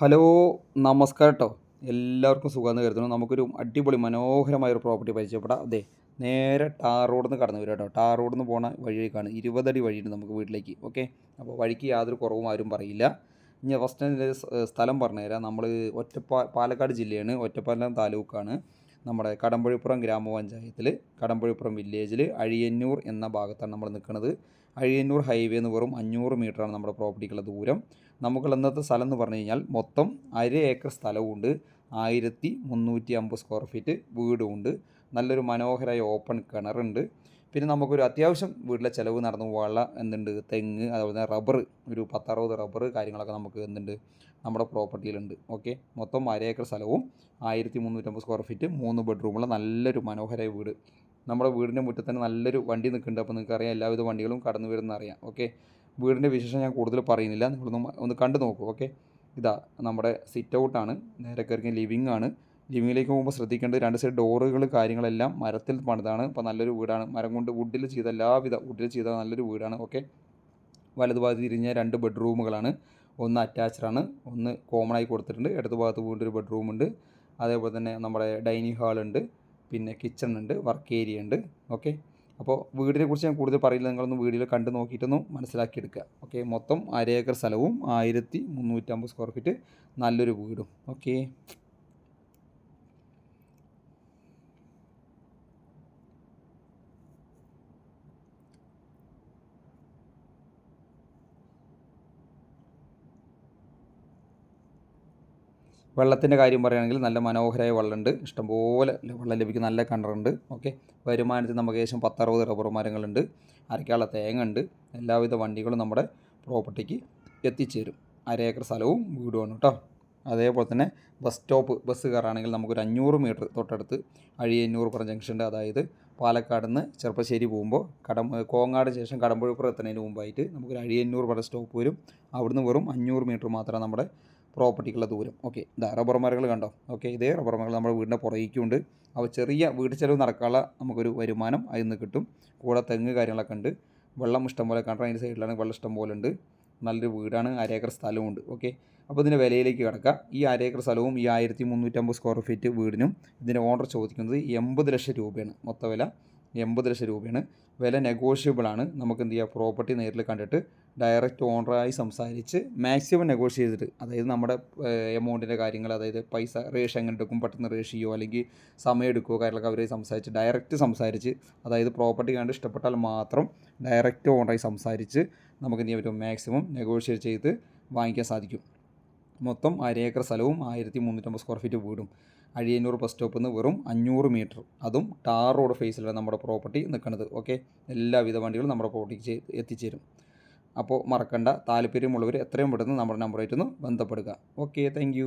Hello നമസ്കാരം കേട്ടോ എല്ലാവർക്കും സുഖമെന്ന് കരുതുന്നു. നമുക്കൊരു അടിപൊളി മനോഹരമായ ഒരു പ്രോപ്പർട്ടി പരിചയപ്പെടാം. അതെ നേരെ ടാർ റോഡിൽ നിന്ന് കടന്നു വരും കേട്ടോ ടാർ റോഡിൽ നിന്ന് പോണ വഴിയിലേക്കാണ്. ഇരുപതടി വഴിയുണ്ട് നമുക്ക് വീട്ടിലേക്ക്. ഓക്കെ? അപ്പോൾ വഴിക്ക് യാതൊരു കുറവും ആരും പറയില്ല. ഇനി ഫസ്റ്റ് സ്ഥലം പറഞ്ഞുതരാം. നമ്മൾ ഒറ്റപ്പാ പാലക്കാട് ജില്ലയാണ്. ഒറ്റപ്പാലം താലൂക്കാണ്. നമ്മുടെ കടമ്പഴിപ്പുറം ഗ്രാമപഞ്ചായത്തിൽ കടമ്പഴിപ്പുറം വില്ലേജിൽ അഴിയന്നൂർ എന്ന ഭാഗത്താണ് നമ്മൾ നിൽക്കുന്നത്. അഴിയന്നൂർ ഹൈവേ എന്ന് വെറും അഞ്ഞൂറ് മീറ്ററാണ് നമ്മുടെ പ്രോപ്പർട്ടിക്കുള്ള ദൂരം. നമുക്കുള്ള ഇന്നത്തെ സ്ഥലം എന്ന് പറഞ്ഞു കഴിഞ്ഞാൽ മൊത്തം അര ഏക്കർ സ്ഥലമുണ്ട് ആയിരത്തി മുന്നൂറ്റി അമ്പത് സ്ക്വയർ ഫീറ്റ് വീടുമുണ്ട്. നല്ലൊരു മനോഹരമായ ഓപ്പൺ കിണറുണ്ട്. പിന്നെ നമുക്കൊരു അത്യാവശ്യം വീട്ടിലെ ചിലവ് നടന്നു വള എന്തുണ്ട്? തെങ്ങ് അതുപോലെ തന്നെ റബ്ബർ ഒരു പത്തറുപത് റബ്ബർ കാര്യങ്ങളൊക്കെ നമുക്ക് എന്തുണ്ട്? നമ്മുടെ പ്രോപ്പർട്ടിയിലുണ്ട് ഓക്കെ മൊത്തം അര ഏക്കർ സ്ഥലവും ആയിരത്തി മുന്നൂറ്റമ്പത് സ്ക്വയർ ഫീറ്റ് മൂന്ന് ബെഡ്റൂമുള്ള നല്ലൊരു മനോഹരമായ വീട്. നമ്മുടെ വീടിന്റെ മുറ്റത്ത് തന്നെ നല്ലൊരു വണ്ടി നിൽക്കുന്നുണ്ട്. അപ്പോൾ നിങ്ങൾക്ക് അറിയാം എല്ലാവിധ വണ്ടികളും കടന്നു വരുന്ന അറിയാം. ഓക്കെ വീടിന്റെ വിശേഷം ഞാൻ കൂടുതൽ പറയുന്നില്ല. നിങ്ങളൊന്ന് ഒന്ന് കണ്ടു നോക്കൂ. ഓക്കെ ഇതാ നമ്മുടെ സിറ്റ് ഔട്ടാണ് നേരെ കയറി ലിവിങ് ആണ്. ലിവിങ്ങിലേക്ക് പോകുമ്പോൾ ശ്രദ്ധിക്കേണ്ടത് രണ്ട് സൈഡ് ഡോറുകൾ കാര്യങ്ങളെല്ലാം മരത്തിൽ പണിതാണ്. അപ്പോൾ നല്ലൊരു വീടാണ്. മരം കൊണ്ട് വുഡിൽ ചെയ്ത എല്ലാവിധ വുഡിൽ ചെയ്ത നല്ലൊരു വീടാണ്. ഓക്കെ. വലതുഭാഗത്ത് തിരിഞ്ഞ രണ്ട് ബെഡ്റൂമുകളാണ് ഒന്ന് അറ്റാച്ച്ഡാണ് ഒന്ന് കോമൺ ആയി കൊടുത്തിട്ടുണ്ട്. ഇടതു ഭാഗത്ത് വീണ്ടും ഒരു ബെഡ്റൂം ഉണ്ട്. അതേപോലെ തന്നെ നമ്മുടെ ഡൈനിങ് ഹാൾ ഉണ്ട്. പിന്നെ കിച്ചൺ ഉണ്ട്. വർക്ക് ഏരിയ ഉണ്ട്. ഓക്കെ. അപ്പോൾ വീടിനെ കുറിച്ച് ഞാൻ കൂടുതൽ പറയില്ല. നിങ്ങളൊന്ന് വീഡിയോയിൽ കണ്ടു നോക്കിയിട്ടൊന്നും മനസ്സിലാക്കിയെടുക്കുക. ഓക്കെ. മൊത്തം അര ഏക്കർ സ്ഥലവും ആയിരത്തി മുന്നൂറ്റമ്പത് സ്ക്വയർ ഫീറ്റ് നല്ലൊരു വീടും. ഓക്കെ. വെള്ളത്തിന്റെ കാര്യം പറയുകയാണെങ്കിൽ നല്ല മനോഹരമായ വെള്ളമുണ്ട്. ഇഷ്ടംപോലെ വെള്ളം ലഭിക്കുന്ന നല്ല കിണറുണ്ട്. ഓക്കെ. വരുമാനത്തിൽ നമുക്ക് ഏകദേശം പത്തറുപത് റബ്ബർ മരങ്ങളുണ്ട്. അരയ്ക്കാനുള്ള തേങ്ങ ഉണ്ട് എല്ലാവിധ വണ്ടികളും നമ്മുടെ പ്രോപ്പർട്ടിക്ക് എത്തിച്ചേരും. അര ഏക്കർ സ്ഥലവും വീടുമാണ് കേട്ടോ. അതേപോലെ തന്നെ ബസ് സ്റ്റോപ്പ് ബസ് കയറുകയാണെങ്കിൽ നമുക്കൊരു അഞ്ഞൂറ് മീറ്റർ തൊട്ടടുത്ത് അഴിയന്നൂർ പറഞ്ഞ ജംഗ്ഷൻ ഉണ്ട് അതായത് പാലക്കാട് നിന്ന് ചെറുപ്പശ്ശേരി പോകുമ്പോൾ കടം കോങ്ങാട് ശേഷം കടമ്പുഴപ്പുറം എത്തുന്നതിന് മുമ്പായിട്ട് നമുക്കൊരു അഴിയന്നൂർ പറഞ്ഞ സ്റ്റോപ്പ് വരും. അവിടുന്ന് വെറും അഞ്ഞൂറ് മീറ്റർ മാത്രമേ നമ്മുടെ പ്രോപ്പർട്ടിക്കുള്ള ദൂരം. ഓക്കെ ഇതാ റബ്ബർ മരങ്ങൾ കണ്ടോ? ഓക്കെ ഇതേ റബ്ബർ മരങ്ങൾ നമ്മുടെ വീടിന്റെ പുറകിക്കുണ്ട് അപ്പോൾ ചെറിയ വീട് ചിലവ് നടക്കാനുള്ള നമുക്കൊരു വരുമാനം അതിൽ നിന്ന് കിട്ടും. കൂടെ തെങ്ങ് കാര്യങ്ങളൊക്കെ ഉണ്ട്. വെള്ളം ഇഷ്ടം പോലെ കണ്ടോ? അതിന്റെ സൈഡിലാണ് വെള്ളം ഇഷ്ടം പോലെ ഉണ്ട്. നല്ലൊരു വീടാണ് അരേക്കർ സ്ഥലമുണ്ട് ഓക്കെ അപ്പോൾ ഇതിന്റെ വിലയിലേക്ക് കിടക്കുക ഈ അരേക്കർ സ്ഥലവും ഈ ആയിരത്തി മുന്നൂറ്റമ്പത് സ്ക്വയർ ഫീറ്റ് വീടിനും ഇതിന്റെ ഓണർ ചോദിക്കുന്നത് എൺപത് ലക്ഷം രൂപയാണ്. മൊത്ത വില എൺപത് ലക്ഷം രൂപയാണ്. വില നെഗോഷ്യബിൾ ആണ്. നമുക്ക് എന്ത് ചെയ്യുക പ്രോപ്പർട്ടി നേരിൽ കണ്ടിട്ട് ഡയറക്റ്റ് ഓണറായി സംസാരിച്ച് മാക്സിമം നെഗോഷിയേറ്റ് ചെയ്തിട്ട് അതായത് നമ്മുടെ എമൗണ്ടിന്റെ കാര്യങ്ങൾ അതായത് പൈസ റേഷൻ എങ്ങനെ എടുക്കും പെട്ടെന്ന് റേഷിയോ അല്ലെങ്കിൽ സമയം എടുക്കുമോ കാര്യങ്ങളൊക്കെ അവരെ സംസാരിച്ച് ഡയറക്റ്റ് സംസാരിച്ച് അതായത് പ്രോപ്പർട്ടി കണ്ട് ഇഷ്ടപ്പെട്ടാൽ മാത്രം ഡയറക്റ്റ് ഓണറായി സംസാരിച്ച് നമുക്ക് എന്ത് ചെയ്യാൻ പറ്റും? മാക്സിമം നെഗോഷിയേറ്റ് ചെയ്ത് വാങ്ങിക്കാൻ സാധിക്കും. മൊത്തം അര ഏക്കർ സ്ഥലവും ആയിരത്തി മുന്നൂറ്റമ്പത് സ്ക്വയർ ഫീറ്റ് വീടും. അഴിയന്നൂർ ബസ് സ്റ്റോപ്പിൽ നിന്ന് വെറും അഞ്ഞൂറ് മീറ്റർ അതും ടാർ റോഡ് ഫേസിലാണ് നമ്മുടെ പ്രോപ്പർട്ടി നിൽക്കുന്നത് ഓക്കെ എല്ലാവിധ വണ്ടികളും നമ്മുടെ പ്രോപ്പർട്ടിക്ക് എത്തിച്ചേരും. അപ്പോൾ മറക്കണ്ട താല്പര്യമുള്ളവർ എത്രയും പെട്ടെന്ന് നമ്മുടെ നമ്പറായിട്ടൊന്ന് ബന്ധപ്പെടുക. Okay thank